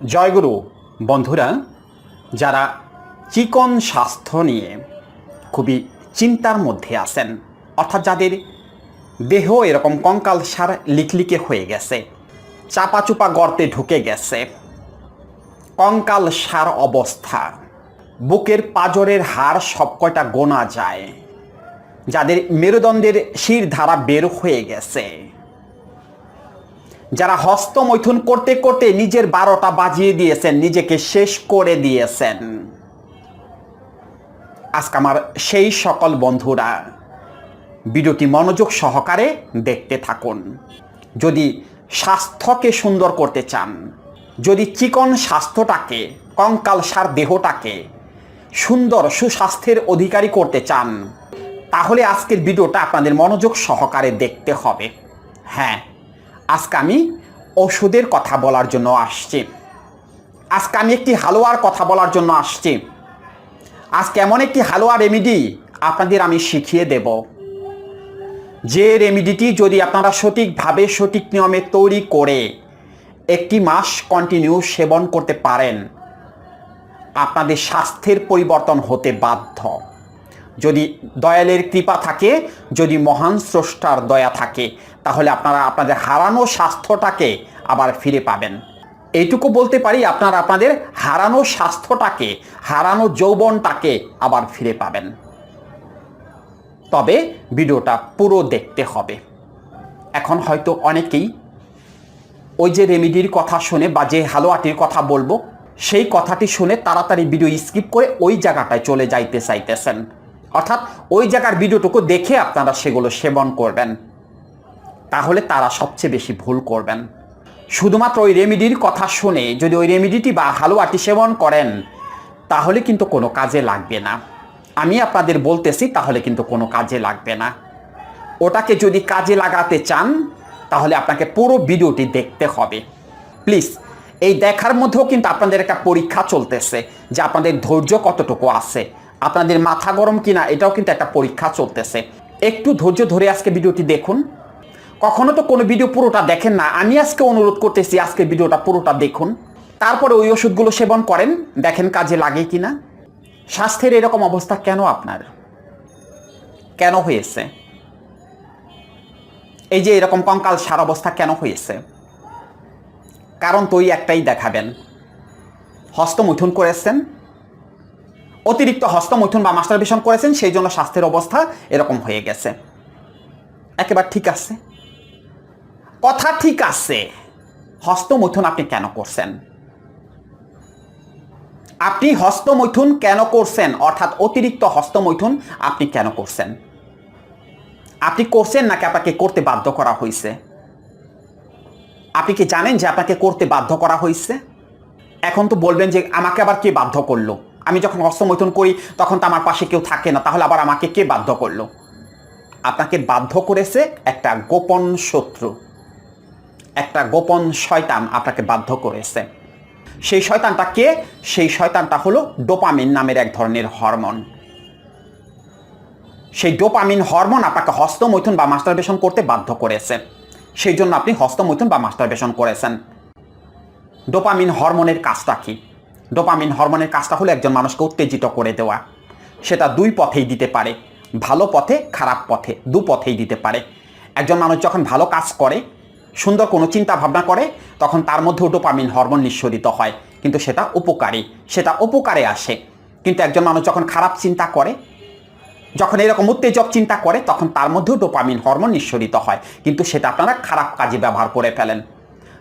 জয়গুরু, বন্ধুরা, যারা চিকন স্বাস্থ্য নিয়ে খুবই চিন্তার মধ্যে আছেন, অর্থাৎ যাদের দেহ এরকম কঙ্কাল সার লিকলিকে হয়ে গেছে চাপা চুপা গর্তে ঢুকে গেছে, কঙ্কাল সার অবস্থা, বুকের পাজরের হাড় সবকয়টা গোনা যায়, যাদের মেরুদণ্ডের শির ধারা বের হয়ে গেছে যারা হস্তমৈথুন করতে করতে নিজের বারোটা বাজিয়ে দিয়েছেন, নিজেকে শেষ করে দিয়েছেন। আজকে আমার সেই সকল বন্ধুরা, ভিডিওটি মনোযোগ সহকারে দেখতে থাকুন। যদি স্বাস্থ্যকে সুন্দর করতে চান, যদি চিকন স্বাস্থ্যটাকে, কঙ্কাল সার দেহটাকে সুন্দর সুস্বাস্থ্যের অধিকারী করতে চান, তাহলে আজকের ভিডিওটা আপনাদের মনোযোগ সহকারে দেখতে হবে। হ্যাঁ আজকে আমি ওষুধের কথা বলার জন্য আসছি। আজকে আমি একটি হালুয়ার কথা বলার জন্য আসছি। আজকে এমন একটি হালুয়া রেমিডি আপনাদের আমি শিখিয়ে দেব। যে রেমিডিটি যদি আপনারা সঠিকভাবে সঠিক নিয়মে তৈরি করে একটি মাস কন্টিনিউ সেবন করতে পারেন, আপনাদের স্বাস্থ্যের পরিবর্তন হতে বাধ্য। যদি দয়ালের কৃপা থাকে, যদি মহান স্রষ্টার দয়া থাকে, তাহলে আপনারা আপনাদের হারানো স্বাস্থ্যটাকে আবার ফিরে পাবেন। এইটুকু বলতে পারি, আপনারা আপনাদের হারানো স্বাস্থ্যটাকে, হারানো যৌবনটাকে আবার ফিরে পাবেন। তবে ভিডিওটা পুরো দেখতে হবে। এখন হয়তো অনেকেই ওই যে রেমিডির কথা শুনে বা যে হালুয়াটির কথা বলব, সেই কথাটি শুনে তাড়াতাড়ি ভিডিও স্কিপ করে ওই জায়গাটায় চলে যাইতে চাইতেছেন। অর্থাৎ ওই জায়গার ভিডিওটুকু দেখে আপনারা সেগুলো সেবন করবেন। তাহলে তারা সবচেয়ে বেশি ভুল করবেন। শুধুমাত্র ওই রেমিডির কথা শুনে যদি ওই রেমিডিটি বা হালুয়াটি সেবন করেন, তাহলে কিন্তু কোনো কাজে লাগবে না। আমি আপনাদের বলতেছি, তাহলে কিন্তু কোনো কাজে লাগবে না। ওটাকে যদি কাজে লাগাতে চান, তাহলে আপনাকে পুরো ভিডিওটি দেখতে হবে। প্লিজ, এই দেখার মধ্যেও কিন্তু আপনাদের একটা পরীক্ষা চলতেছে, যে আপনাদের ধৈর্য কতটুকু আছে। আপনাদের মাথা গরম কিনা এটাও কিন্তু একটা পরীক্ষা চলতেছে। একটু ধৈর্য ধরে আজকে ভিডিওটি দেখুন। কখনো তো কোনো ভিডিও পুরোটা দেখেন না। আমি আজকে অনুরোধ করতেছি আজকে ভিডিওটা পুরোটা দেখুন। তারপরে ওই ওষুধগুলো সেবন করেন, দেখেন কাজে লাগে কিনা। স্বাস্থ্যের এরকম অবস্থা কেন আপনার? কেন হয়েছে? এই যে এরকম কঙ্কাল সার অবস্থা কেন হয়েছে? কারণ তো ওই একটাই দেখাবেন। হস্তমৈথুন করেছেন অতিরিক্ত হস্তমৈথুন বা মাস্টারবেশন করেছেন, সেই জন্য স্বাস্থ্যের অবস্থা এরকম হয়ে গেছে। একেবারে ঠিক আছে। কথা ঠিক আছে, হস্তমৈথুন আপনি কেন করছেন? আপনি হস্তমৈথুন কেন করছেন? অর্থাৎ অতিরিক্ত হস্তমৈথুন আপনি কেন করছেন? আপনি করছেন নাকি আপনাকে করতে বাধ্য করা হয়েছে? আপনি কি জানেন যে আপনাকে করতে বাধ্য করা হয়েছে? এখন তো বলবেন যে আমাকে আবার কে বাধ্য করল? আমি যখন হস্তমৈথুন করি, তখন তো আমার পাশে কেউ থাকে না, তাহলে আবার আমাকে কে বাধ্য করল? আপনাকে বাধ্য করেছে একটা গোপন শত্রু। একটা গোপন শয়তান আপনাকে বাধ্য করেছে। সেই শয়তানটা কে? সেই শয়তানটা হলো ডোপামিন নামের এক ধরনের হরমোন। সেই ডোপামিন হরমোন আপনাকে হস্তমৈথুন বা মাস্টারবেশন করতে বাধ্য করেছে। সেই জন্য আপনি হস্তমৈথুন বা মাস্টারবেশন করেছেন। ডোপামিন হরমোনের কাজটা কি? ডোপামিন হরমোনের কাজটা হলো একজন মানুষকে উত্তেজিত করে দেওয়া। সেটা দুই পথেই দিতে পারে, ভালো পথে, খারাপ পথে, দু পথেই দিতে পারে। একজন মানুষ যখন ভালো কাজ করে, সুন্দর কোনো চিন্তা ভাবনা করে, তখন তার মধ্যেও ডোপামিন হরমোন নিঃসরিত হয়, কিন্তু সেটা উপকারী, সেটা উপকারে আসে। কিন্তু একজন মানুষ যখন খারাপ চিন্তা করে, যখন এরকম উত্তেজক চিন্তা করে, তখন তার মধ্যেও ডোপামিন হরমোন নিঃসরিত হয়, কিন্তু সেটা আপনারা খারাপ কাজে ব্যবহার করে ফেলেন।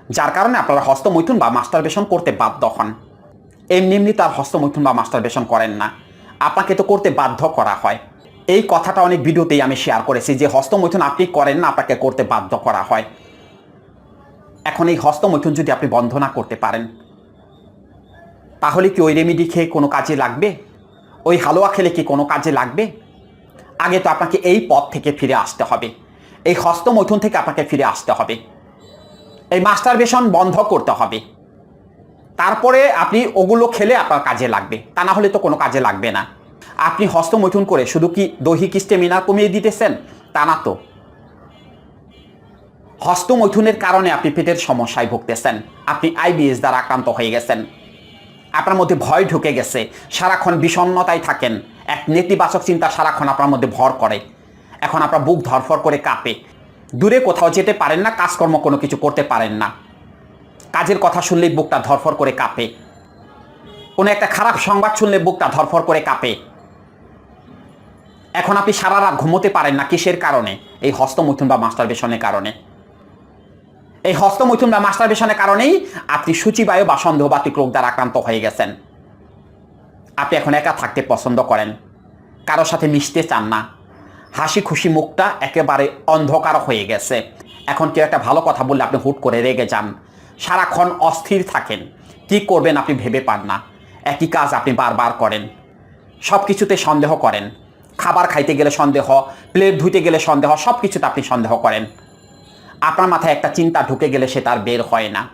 যার কারণে আপনারা হস্তমৈথুন বা মাস্টারবেশন করতে বাধ্য হন। এমনি এমনি তার হস্তমৈথুন বা মাস্টারবেশন করেন না। আপনাকে তো করতে বাধ্য করা হয়। এই কথাটা অনেক ভিডিওতেই আমি শেয়ার করেছি যে হস্তমৈথুন আপনি করেন না, আপনাকে করতে বাধ্য করা হয়। এখন এই হস্তমৈথুন যদি আপনি বন্ধ না করতে পারেন, তাহলে কি ওই রেমিডি খেয়ে কোনো কাজে লাগবে? ওই হালুয়া খেলে কি কোনো কাজে লাগবে? আগে তো আপনাকে এই পথ থেকে ফিরে আসতে হবে। এই হস্তমৈথুন থেকে আপনাকে ফিরে আসতে হবে। এই মাস্টারবেশন বন্ধ করতে হবে। তারপরে আপনি ওগুলো খেলে আপনার কাজে লাগবে। তা না হলে তো কোনো কাজে লাগবে না। আপনি হস্তমৈথুন করে শুধু কি দৈহিক স্টেমিনা কমিয়ে দিতেছেন? তা না তো। হস্তমৈথুনের কারণে আপনি পেটের সমস্যায় ভুগতেছেন। আপনি আইবিএস দ্বারা আক্রান্ত হয়ে গেছেন। আপনার মধ্যে ভয় ঢুকে গেছে। সারাক্ষণ বিষণ্ণতায় থাকেন। এক নেতিবাচক চিন্তা সারাক্ষণ আপনার মধ্যে ভর করে। এখন আপনার বুক ধরফর করে কাঁপে। দূরে কোথাও যেতে পারেন না, কাজকর্ম কোনো কিছু করতে পারেন না। কাজের কথা শুনলেই বুকটা ধরফর করে কাঁপে। কোনো একটা খারাপ সংবাদ শুনলে বুকটা ধরফর করে কাঁপে। এখন আপনি সারা রাত ঘুমোতে পারেন না কিসের কারণে? এই হস্তমৈথুন বা মাস্টারবেশনের কারণে। এই হস্তমৈথুন বা মাস্টারবেশনের কারণেই আপনি সূচিবায়ু বা সন্দেহবাতিক রোগ দ্বারা আক্রান্ত হয়ে গেছেন। আপনি এখন একা থাকতে পছন্দ করেন। কারোর সাথে মিশতে চান না। হাসি খুশি মুখটা একেবারে অন্ধকার হয়ে গেছে। এখন কেউ একটা ভালো কথা বললে আপনি হুট করে রেগে যান। সারাক্ষণ অস্থির থাকেন। কি করবেন আপনি ভেবে পান না। একই কাজ আপনি বারবার করেন। সব কিছুতে সন্দেহ করেন। খাবার খাইতে গেলে সন্দেহ, প্লেট ধুইতে গেলে সন্দেহ সব কিছুতে আপনি সন্দেহ করেন। আপনার মাথায় একটা চিন্তা ঢুকে গেলে সে তার বের হয় না।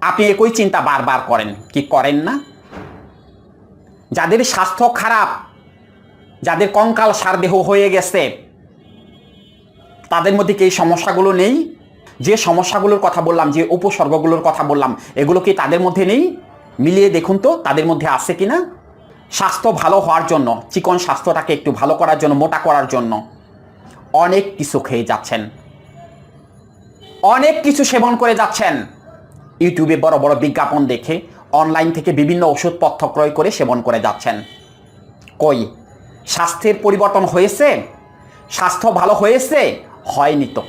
আপনি একই চিন্তা বারবার করেন। কি করেন না? যাদের স্বাস্থ্য খারাপ, যাদের কঙ্কাল সারদেহ হয়ে গেছে, তাদের মধ্যে কি এই সমস্যাগুলো নেই? যে সমস্যাগুলোর কথা বললাম, যে উপসর্গগুলোর কথা বললাম, এগুলো কি তাদের মধ্যে নেই? মিলিয়ে দেখুন তো, তাদের মধ্যে আছে কি না স্বাস্থ্য ভালো হওয়ার জন্য, চিকন স্বাস্থ্যটাকে একটু ভালো করার জন্য, মোটা করার জন্য অনেক কিছু খেয়ে যাচ্ছেন। অনেক কিছু সেবন করে যাচ্ছেন। ইউটিউবে বড় বড় বিজ্ঞাপন দেখে, অনলাইন থেকে বিভিন্ন ওষুধপত্র ক্রয় করে সেবন করে যাচ্ছেন। কই? স্বাস্থ্যের পরিবর্তন হয়েছে? স্বাস্থ্য ভালো হয়েছে? হয়নি তো।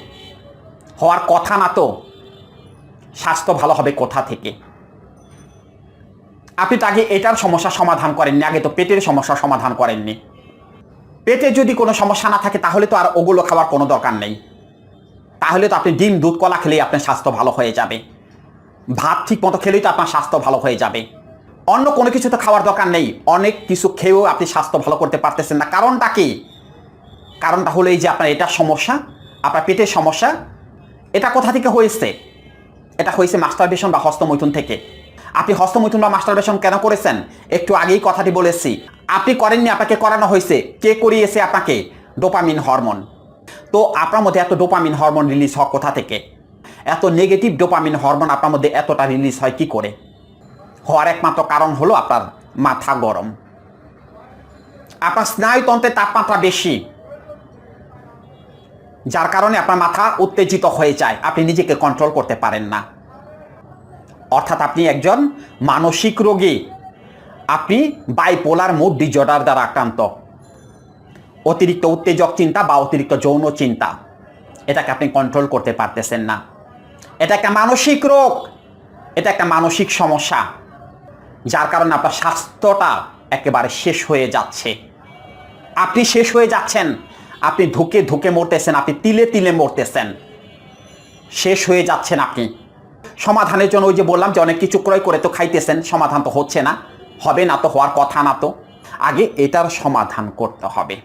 হওয়ার কথা না তো। স্বাস্থ্য ভালো হবে কোথা থেকে? আপনি তো আগে এটার সমস্যা সমাধান করেননি, আগে তো পেটের সমস্যা সমাধান করেননি। পেটে যদি কোনো সমস্যা না থাকে, তাহলে তো আর ওগুলো খাওয়ার কোনো দরকার নেই। তাহলে তো আপনি ডিম, দুধ, কলা খেলেই আপনার স্বাস্থ্য ভালো হয়ে যাবে। ভাত ঠিক মতো খেলেই তো আপনার স্বাস্থ্য ভালো হয়ে যাবে। অন্য কোনো কিছু তো খাওয়ার দরকার নেই। অনেক কিছু খেয়েও আপনি স্বাস্থ্য ভালো করতে পারতেছেন না। কারণটা কি? কারণটা হলো এই যে আপনার এটা সমস্যা, আপনার পেটের সমস্যা এটা কোথা থেকে হয়েছে? এটা হয়েছে মাস্টারবেশন বা হস্তমৈথুন থেকে। আপনি হস্তমৈথুন বা মাস্টারবেশন কেন করেছেন? একটু আগেই কথাটি বলেছি। আপনি করেননি, আপনাকে করানো হয়েছে। কে করিয়েছে আপনাকে? Dopamine hormone. তো আপনার মধ্যে এত ডোপামিন হরমোন রিলিজ হয় কোথা থেকে? এত নেগেটিভ ডোপামিন হরমোন আপনার মধ্যে এতটা রিলিজ হয় কি করে? হওয়ার একমাত্র কারণ হলো আপনার মাথা গরম। আপনার স্নায়ুতন্ত্রের তাপমাত্রা বেশি। যার কারণে আপনার মাথা উত্তেজিত হয়ে যায়। আপনি নিজেকে কন্ট্রোল করতে পারেন না। অর্থাৎ আপনি একজন মানসিক রোগী। আপনি বাইপোলার মুড ডিজর্ডার দ্বারা আক্রান্ত। অতিরিক্ত উত্তেজক চিন্তা বা অতিরিক্ত যৌন চিন্তা। এটাকে আপনি কন্ট্রোল করতে পারতেছেন না। এটা একটা মানসিক রোগ। এটা একটা মানসিক সমস্যা। যার কারণে আপনার স্বাস্থ্যটা একেবারে শেষ হয়ে যাচ্ছে। আপনি শেষ হয়ে যাচ্ছেন। আপনি ধুকে ধুকে মরতেছেন, আপনি তিলে তিলে মরতেছেন। শেষ হয়ে যাচ্ছেন আপনি। সমাধানের জন্য ওই যে বললাম যে অনেক কিছু ক্রয় করে তো খাইতেছেন, সমাধান তো হচ্ছে না। হবে না তো, হওয়ার কথা না তো। আগে এটার সমাধান করতে হবে।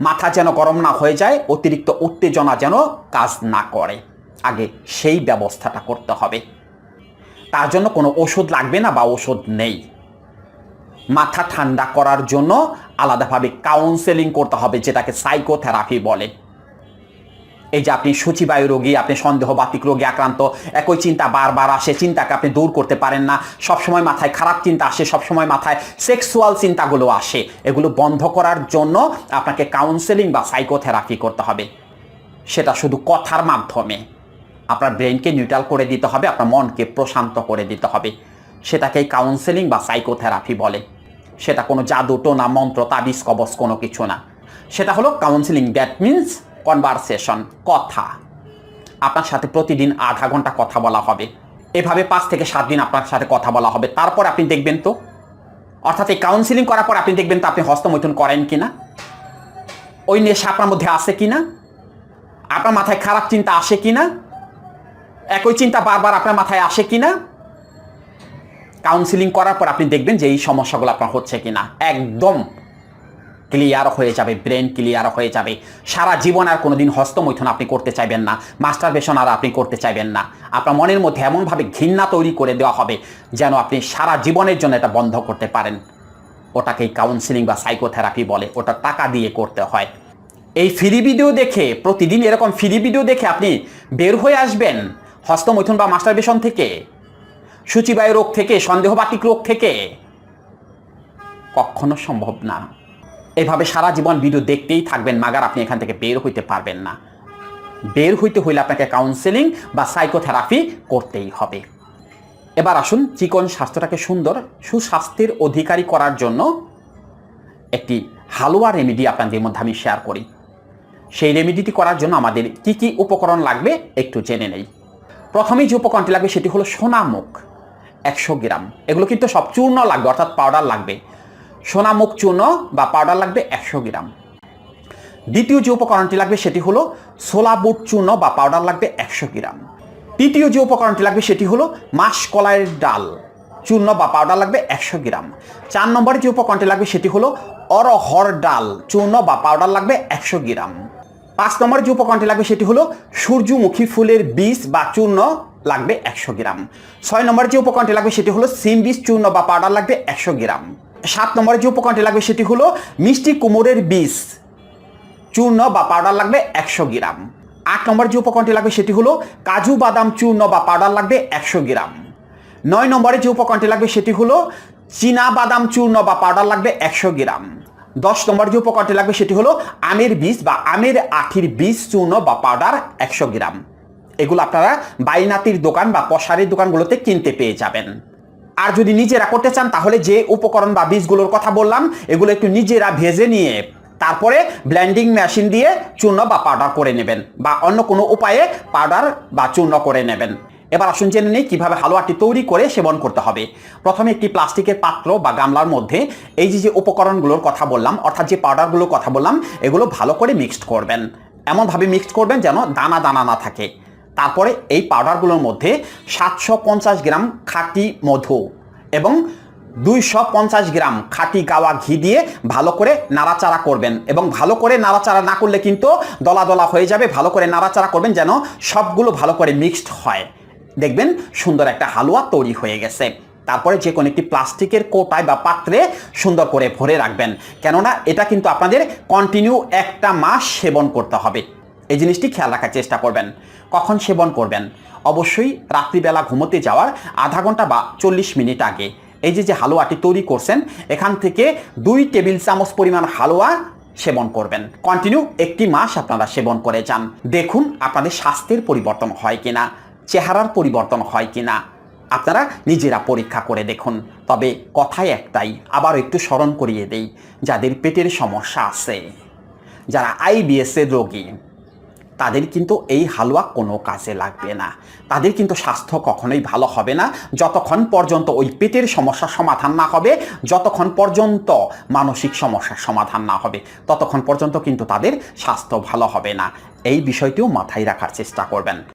মাথা যেন গরম না হয়ে যায়, অতিরিক্ত উত্তেজনা যেন কাজ না করে। আগে সেই ব্যবস্থাটা করতে হবে। তার জন্য কোনো ওষুধ লাগবে না বা ওষুধ নেই। মাথা ঠান্ডা করার জন্য আলাদাভাবে কাউন্সেলিং করতে হবে, যেটাকে সাইকোথেরাপি বলে। এই যে আপনি সূচিবায়ু রোগী, আপনি সন্দেহবাতিক রোগী আক্রান্ত, একই চিন্তা বারবার আসে, চিন্তাকে আপনি দূর করতে পারেন না, সবসময় মাথায় খারাপ চিন্তা আসে, সবসময় মাথায় সেক্সুয়াল চিন্তাগুলো আসে। এগুলো বন্ধ করার জন্য আপনাকে কাউন্সেলিং বা সাইকোথেরাপি করতে হবে। সেটা শুধু কথার মাধ্যমে। আপনার ব্রেনকে নিউট্রাল করে দিতে হবে, আপনার মনকে প্রশান্ত করে দিতে হবে। সেটাকেই কাউন্সেলিং বা সাইকোথেরাপি বলে। সেটা কোনো জাদু, টোনা, মন্ত্র, তাবিজ, কবচ, কোনো কিছু না। সেটা হলো কাউন্সেলিং দ্যাট মিন্স কনভারসেশন কথা। আপনার সাথে প্রতিদিন আধা ঘণ্টা কথা বলা হবে। এভাবে পাঁচ থেকে সাত দিন আপনার সাথে কথা বলা হবে। তারপর আপনি দেখবেন তো, অর্থাৎ এই কাউন্সিলিং করার পর আপনি দেখবেন তো আপনি হস্তমৈথুন করেন কি না ওই নেশা আপনার মধ্যে আসে কি না আপনার মাথায় খারাপ চিন্তা আসে কি না একই চিন্তা বারবার আপনার মাথায় আসে কিনা কাউন্সিলিং করার পর আপনি দেখবেন যে এই সমস্যাগুলো আপনার হচ্ছে কিনা। একদম ক্লিয়ার হয়ে যাবে ব্রেন ক্লিয়ার হয়ে যাবে। সারা জীবন আর কোনো দিন হস্তমৈথুন আপনি করতে চাইবেন না মাস্টারবেশন আর আপনি করতে চাইবেন না। আপনার মনের মধ্যে এমনভাবে ঘৃণা তৈরি করে দেওয়া হবে যেন আপনি সারা জীবনের জন্য এটা বন্ধ করতে পারেন। ওটাকেই কাউন্সিলিং বা সাইকোথেরাপি বলে, ওটা টাকা দিয়ে করতে হয়। এই ফ্রি ভিডিও দেখে, প্রতিদিন এরকম ফ্রি ভিডিও দেখে আপনি বের হয়ে আসবেন হস্তমৈথুন বা মাস্টারবেশন থেকে। সূচিবায়ু রোগ থেকে, সন্দেহবাতিক রোগ থেকে। কখনো সম্ভব না। এভাবে সারা জীবন ভিডিও দেখতেই থাকবেন, মাগার আপনি এখান থেকে বের হইতে পারবেন না। বের হইতে হইলে আপনাকে কাউন্সেলিং বা সাইকোথেরাপি করতেই হবে। এবার আসুন, চিকন স্বাস্থ্যটাকে সুন্দর, সুস্বাস্থ্যের অধিকারী করার জন্য একটি হালুয়া রেমেডি আপনাদের মধ্যে আমি শেয়ার করি। সেই রেমেডিটি করার জন্য আমাদের কি কি উপকরণ লাগবে একটু জেনে নেই। প্রথমেই যে উপকরণটি লাগবে সেটি হলো সোনামুখ। একশো গ্রাম। এগুলো কিন্তু সব চূর্ণ লাগবে, অর্থাৎ পাউডার লাগবে। সোনামুখ চূর্ণ বা পাউডার লাগবে একশো গ্রাম। দ্বিতীয় যে উপকরণটি লাগবে সেটি হলো সোলা বুট চূর্ণ বা পাউডার লাগবে একশো গ্রাম। তৃতীয় যে উপকরণটি লাগবে সেটি হলো মাসকলাইয়ের ডাল চূর্ণ বা পাউডার লাগবে একশো গ্রাম। চার নম্বরে যে উপকরণটি লাগবে সেটি হলো অরহর ডাল চূর্ণ বা পাউডার লাগবে একশো গ্রাম। পাঁচ নম্বরে যে উপকরণটি লাগবে সেটি হলো সূর্যমুখী ফুলের বীজ বা চূর্ণ লাগবে একশো গ্রাম। ছয় নম্বরে যে উপকরণটি লাগবে সেটি হলো সিম বীজ, চূর্ণ বা পাউডার লাগবে একশো গ্রাম। সাত নম্বরে যে উপকরণটি লাগবে সেটি হলো মিষ্টি কুমোরের বীজ, চূর্ণ বা পাউডার লাগবে একশো গ্রাম। আট নম্বর যে উপকরণটি লাগবে সেটি হলো কাজু, বাদাম, চূর্ণ বা পাউডার লাগবে একশো গ্রাম। নয় নম্বরে যে উপকরণটি লাগবে সেটি হলো চীনা, বাদাম, চূর্ণ বা পাউডার লাগবে একশো গ্রাম। দশ নম্বর যে উপকরণটি লাগবে সেটি হলো আমের বীজ বা আমের আঠির বীজ, চূর্ণ বা পাউডার একশো গ্রাম। এগুলো আপনারা বাইনাতির দোকান বা পশারির দোকানগুলোতে কিনতে পেয়ে যাবেন। আর যদি নিজেরা করতে চান, তাহলে যে উপকরণ বা বীজগুলোর কথা বললাম, এগুলো একটু নিজেরা ভেজে নিয়ে তারপরে ব্ল্যান্ডিং মেশিন দিয়ে চূর্ণ বা পাউডার করে নেবেন বা অন্য কোনো উপায়ে পাউডার বা চূর্ণ করে নেবেন। এবার আসুন জেনে নিই কীভাবে হালুয়াটি তৈরি করে সেবন করতে হবে। প্রথমে একটি প্লাস্টিকের পাত্র বা গামলার মধ্যে এই যে যে উপকরণগুলোর কথা বললাম, অর্থাৎ যে পাউডারগুলোর কথা বললাম, এগুলো ভালো করে মিক্সড করবেন। এমনভাবে মিক্সড করবেন যেন দানা দানা না থাকে। তারপরে এই পাউডারগুলোর মধ্যে সাতশো পঞ্চাশ গ্রাম খাঁটি মধু এবং দুইশো পঞ্চাশ গ্রাম খাঁটি গাওয়া ঘি দিয়ে ভালো করে নাড়াচাড়া করবেন এবং ভালো করে নাড়াচাড়া না করলে কিন্তু দলা দলা হয়ে যাবে। ভালো করে নাড়াচাড়া করবেন যেন সবগুলো ভালো করে মিক্সড হয়। দেখবেন সুন্দর একটা হালুয়া তৈরি হয়ে গেছে। তারপরে যে কোনো একটি প্লাস্টিকের কোটায় বা পাত্রে সুন্দর করে ভরে রাখবেন। কেননা এটা কিন্তু আপনাদের কন্টিনিউ একটা মাস সেবন করতে হবে। এই জিনিসটি খেয়াল রাখার চেষ্টা করবেন। কখন সেবন করবেন? অবশ্যই রাত্রিবেলা ঘুমোতে যাওয়ার আধা ঘণ্টা বা চল্লিশ মিনিট আগে। এই যে যে হালুয়াটি তৈরি করছেন, এখান থেকে দুই টেবিল চামচ পরিমাণ হালুয়া সেবন করবেন। কন্টিনিউ একটি মাস আপনারা সেবন করে যান। দেখুন আপনাদের স্বাস্থ্যের পরিবর্তন হয় কিনা, চেহারার পরিবর্তন হয় কিনা। আপনারা নিজেরা পরীক্ষা করে দেখুন। তবে কথাই একটাই, আবার একটু স্মরণ করিয়ে দেই, যাদের পেটের সমস্যা আছে, যারা আইবিএস এর রোগী তাদের কিন্তু এই হালুয়া কোনো কাজে লাগবে না। তাদের কিন্তু স্বাস্থ্য কখনোই ভালো হবে না। যতক্ষণ পর্যন্ত ওই পেটের সমস্যার সমাধান না হবে, যতক্ষণ পর্যন্ত মানসিক সমস্যার সমাধান না হবে, ততক্ষণ পর্যন্ত কিন্তু তাদের স্বাস্থ্য ভালো হবে না। এই বিষয়টিও মাথায় রাখার চেষ্টা করবেন।